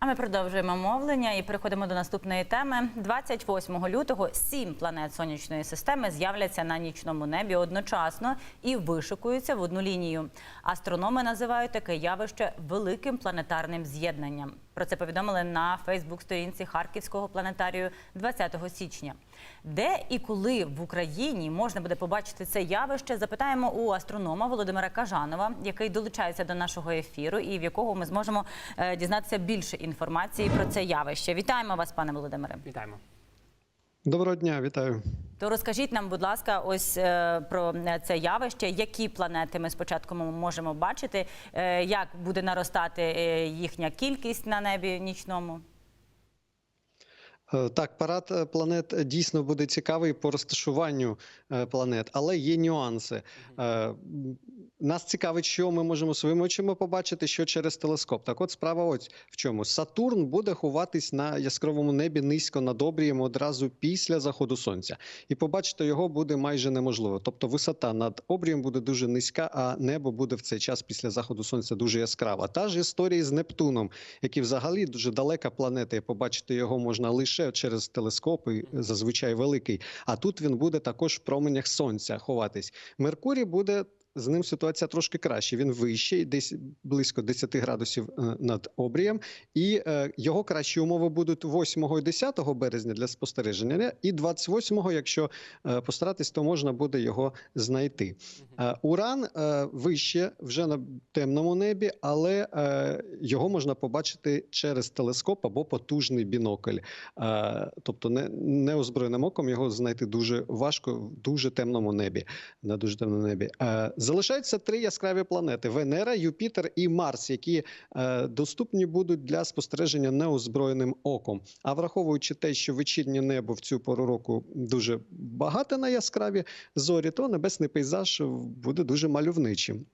А ми продовжуємо мовлення і переходимо до наступної теми. 28 лютого сім планет сонячної системи з'являться на нічному небі одночасно і вишикуються в одну лінію. Астрономи називають таке явище великим планетарним з'єднанням. Про це повідомили на Фейсбук-сторінці Харківського планетарію 20 січня. Де і коли в Україні можна буде побачити це явище? Запитаємо у астронома Володимира Кажанова, який долучається до нашого ефіру, і в якого ми зможемо е, дізнатися більше інформації про це явище. Вітаємо вас, пане Володимире. Вітаємо. Доброго дня, вітаю. То розкажіть нам, будь ласка, ось е, про е, це явище. Які планети ми спочатку можемо бачити? Е, як буде наростати їхня кількість на небі нічному? Е, Так, парад е, планет е, дійсно буде цікавий по розташуванню планет, але є нюанси. Нас цікавить, що ми можемо своїми очима побачити, що через телескоп. Так, от справа ось в чому. Сатурн буде ховатись на яскравому небі низько над обрієм одразу після заходу сонця, і побачити його буде майже неможливо. Тобто, висота над обрієм буде дуже низька, а небо буде в цей час після заходу сонця дуже яскрава. Та ж історія з Нептуном, який взагалі дуже далека планета, і побачити його можна лише через телескопи, зазвичай великий. А тут він буде також в променях сонця ховатись. Меркурій буде. З ним ситуація трошки краще. Він вищий, десь близько 10 градусів е, над обрієм, і е, його кращі умови будуть 8 і 10 березня для спостереження, і 28-го, якщо е, постаратись, то можна буде його знайти. Уран вище вже на темному небі, але його можна побачити через телескоп або потужний бінокль. Тобто, не, неозброєним оком його знайти дуже важко в дуже темному небі. На дуже темному небі. Залишаються три яскраві планети: Венера, Юпітер і Марс, які е, доступні будуть для спостереження неозброєним оком. А враховуючи те, що вечірнє небо в цю пору року дуже багате на яскраві зорі, то небесний пейзаж буде дуже мальовничим.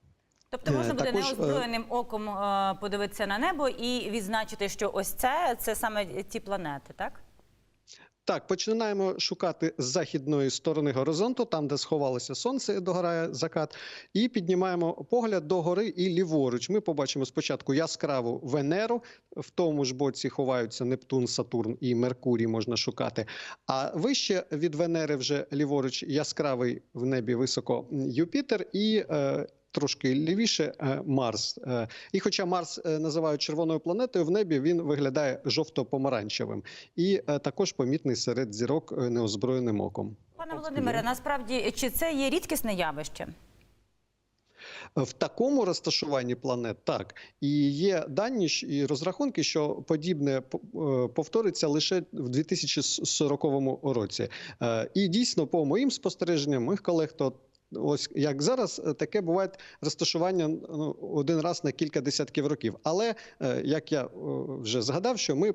Тобто можна Е, буде також, е, неозброєним оком подивитися на небо і відзначити, що ось це, це саме ті планети, так? Так, починаємо шукати з західної сторони горизонту, там, де сховалося сонце, догорає закат, і піднімаємо погляд до гори і ліворуч. Ми побачимо спочатку яскраву Венеру. В тому ж боці ховаються Нептун, Сатурн і Меркурій. Можна шукати. А вище від Венери, вже ліворуч, яскравий в небі високо Юпітер і. Е, Трошки лівіше е, Марс. Е, І хоча Марс е, називають червоною планетою, в небі він виглядає жовто-помаранчевим і також помітний серед зірок неозброєним оком. Пане Володимире, насправді чи це є рідкісне явище? В такому розташуванні планет так і є дані і розрахунки, що подібне повториться лише в 2040 році. І дійсно, по моїм спостереженням, моїх колег, то ось як зараз е, таке буває розташування ну, один раз на кілька десятків років. Але е, як я е, вже згадав, що ми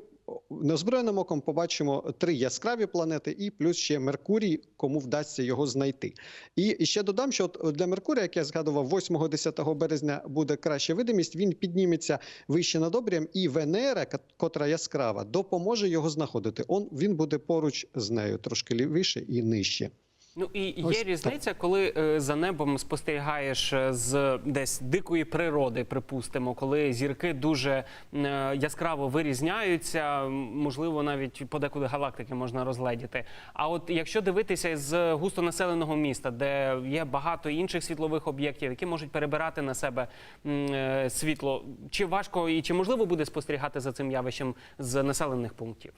неозброєним оком побачимо три яскраві планети, і плюс ще Меркурій, кому вдасться його знайти. І, ще додам, що от для Меркурія, як я згадував, 8-10 березня буде краща видимість. Він підніметься вище над обрієм, і Венера, кот- котра яскрава, допоможе його знаходити. Он він буде поруч з нею, трошки лівіше і нижче. Ну і є Ось так. різниця, коли е, за небом спостерігаєш е, з десь дикої природи, припустимо, коли зірки дуже е, яскраво вирізняються, можливо, навіть подекуди галактики можна розгледіти. А от якщо дивитися з густонаселеного міста, де є багато інших світлових об'єктів, які можуть перебирати на себе е, світло, чи важко і чи можливо буде спостерігати за цим явищем з населених пунктів?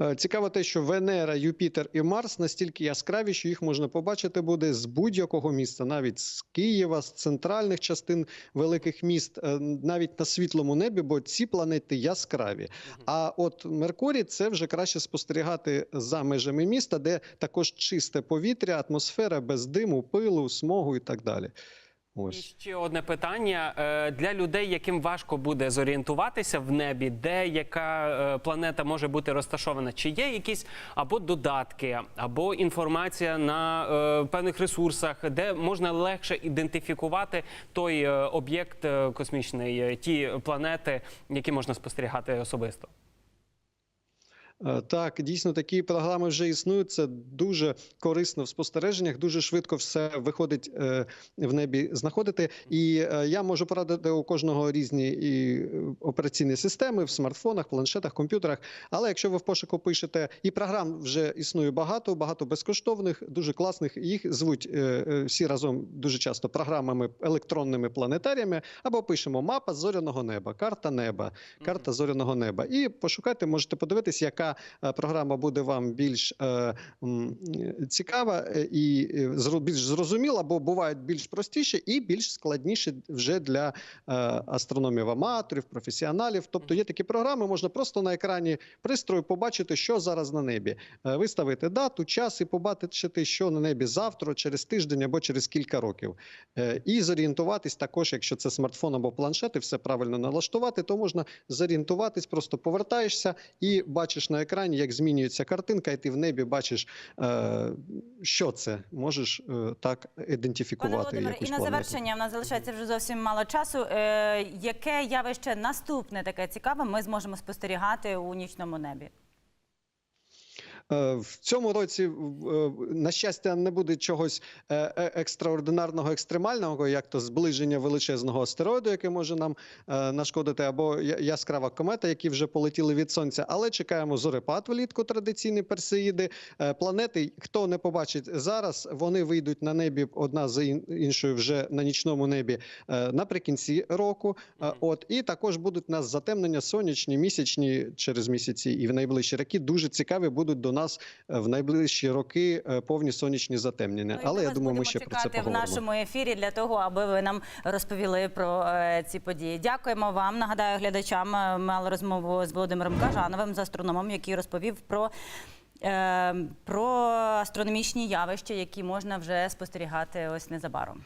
Е, Цікаво те, що Венера, Юпітер і Марс настільки яскраві, що їх можна побачити буде з будь-якого міста, навіть з Києва, з центральних частин великих міст, е, навіть на світлому небі, бо ці планети яскраві. А от Меркурій це вже краще спостерігати за межами міста, де також чисте повітря, атмосфера без диму, пилу, смогу і так далі. І Ось. ще одне питання Е, для людей, яким важко буде зорієнтуватися в небі, де яка е, планета може бути розташована. Чи є якісь або додатки, або інформація на е, певних ресурсах, де можна легше ідентифікувати той об'єкт космічний, ті планети, які можна спостерігати особисто? Е, Так, дійсно, такі програми вже існують. Це дуже корисно в спостереженнях. Дуже швидко все виходить е, в небі знаходити. І е, я можу порадити у кожного різні і операційні системи в смартфонах, планшетах, комп'ютерах. Але якщо ви в пошуку пишете, і програм вже існує багато, багато безкоштовних, дуже класних. Їх звуть всі разом дуже часто програмами електронними планетаріями, або пишемо мапа зоряного неба, карта неба, карта зоряного неба. І пошукайте, можете подивитись, яка е, програма буде вам більш е, цікава е, і більш зрозуміла, бо бувають більш простіші і більш складніші вже для астрономів аматорів, професіоналів. Тобто є такі програми, можна просто на екрані пристрою побачити, що зараз на небі. Виставити дату, час і побачити, що на небі завтра, через тиждень або через кілька років. І зорієнтуватись також, якщо це смартфон або планшет, і все правильно налаштувати, то можна зорієнтуватись, просто повертаєшся і бачиш на екрані, як змінюється картинка, і ти в небі бачиш, е, що це. Можеш е, так Пане ідентифікувати. Володимире, якусь і на планету. завершення в нас залишається вже зовсім мало часу. Е, яке явище наступне таке цікаве ми зможемо спостерігати у нічному небі? Е, В цьому році, на щастя, не буде чогось е, е, екстраординарного, екстремального, як то зближення величезного астероїду, який може нам нашкодити, або яскрава комета, які вже полетіли від сонця. Але чекаємо зорепад влітку, традиційні персеїди. Планети, хто не побачить зараз, вони вийдуть на небі одна за іншою вже на нічному небі наприкінці року. От і також будуть у нас затемнення сонячні, місячні через місяці і в найближчі роки. Дуже цікаві будуть до нас е, в найближчі роки е, повні сонячні затемнення. Ну, Але я думаю, ми ще про це чекати в нашому ефірі для того, аби ви нам розповіли про е, ці події. Дякуємо вам. Нагадаю глядачам. мали розмову з Володимиром Кажановим, з астрономом, який розповів про. Про астрономічні явища, які можна вже спостерігати ось незабаром.